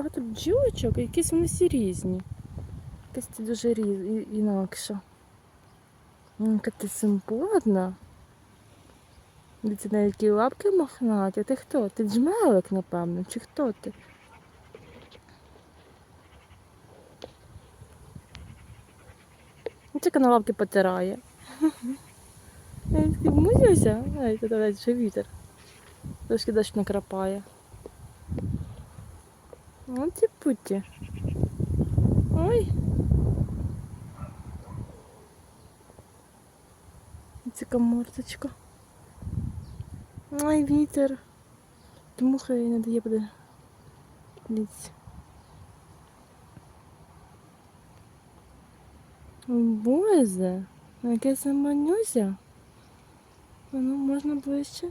багато бджілочок, і якісь вони всі різні. Якась ти дуже різ... і- інакша. М, Яка ти симпотна. Дивіться, на які лапки мохнаті. А ти хто? Ти джмелик, напевно, чи хто ти? Ну, Тільки на лапки потирає. Ти вмузився? Ай, тут навіть ще вітер. Трошки дощ накрапає. Ось ці путі. Ой. Ціка мордочка. Ой, вітер. Дмухає і не дає буде. Дивіться. Боже, яке це манюся. Ну, можна ближче.